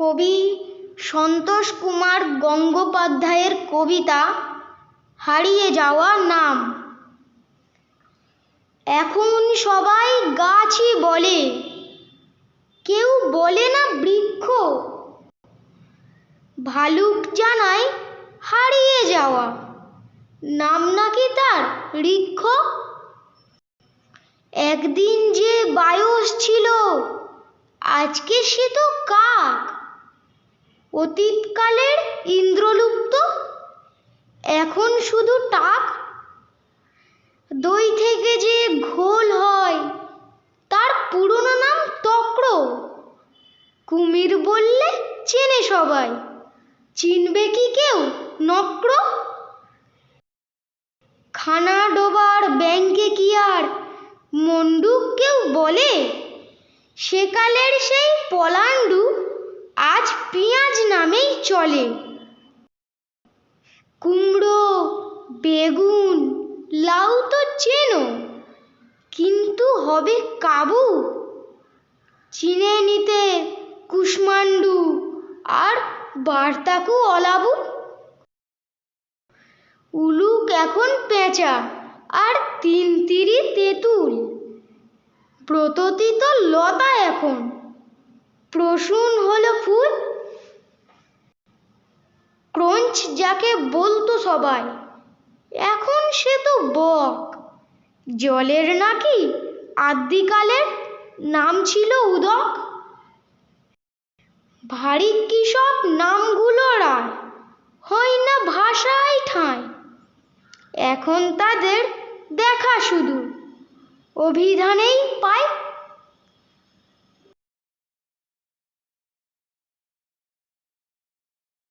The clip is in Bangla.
কবি সন্তোষ কুমার গঙ্গোপাধ্যায়ের কবিতা হারিয়ে যাওয়া নাম। এখন সবাই গাছই বলে, কেউ বলে না বৃক্ষ। ভালুক জানায় হারিয়ে যাওয়া, নাম নাকি তার ঋক্ষ একদিন যে বায়স ছিল, আজকে সে তো কাক। অতীতকালের ইন্দ্রলুপ্ত? এখন শুধু টাক? দই থেকে যে ঘোল হয়, তার পুরনো নাম তক্র কুমির বললে চেনে সবাই, চিনবে কি কেউ নক্র খানা ডোবার ব্যাংকে কি আর মন্ডুক কেউ বলে? সেকালের সেই পলাণ্ডু আজ নামেই চলে। কুমড়ো, বেগুন, লাউ তো চেনো, কিন্তু হবে কাবু। চিনে নিতে কুষ্মাণ্ডু আর বার্তাকু অলাবু। উলুক এখন পেঁচা আর তিন তিরি তেঁতুল। ব্রততী তো লতা এখন। প্রসূন হলো ফুল ক্রঞ্চ যাকে বলতো সবাই, এখন সে তো বক। জলের নাকি আদ্যিকালের নাম ছিল উদক? ভারী কি সব নামগুলোর আর হয় না ভাষায় ঠাঁই? এখন তাদের দেখা শুধু। অভিধানেই পায়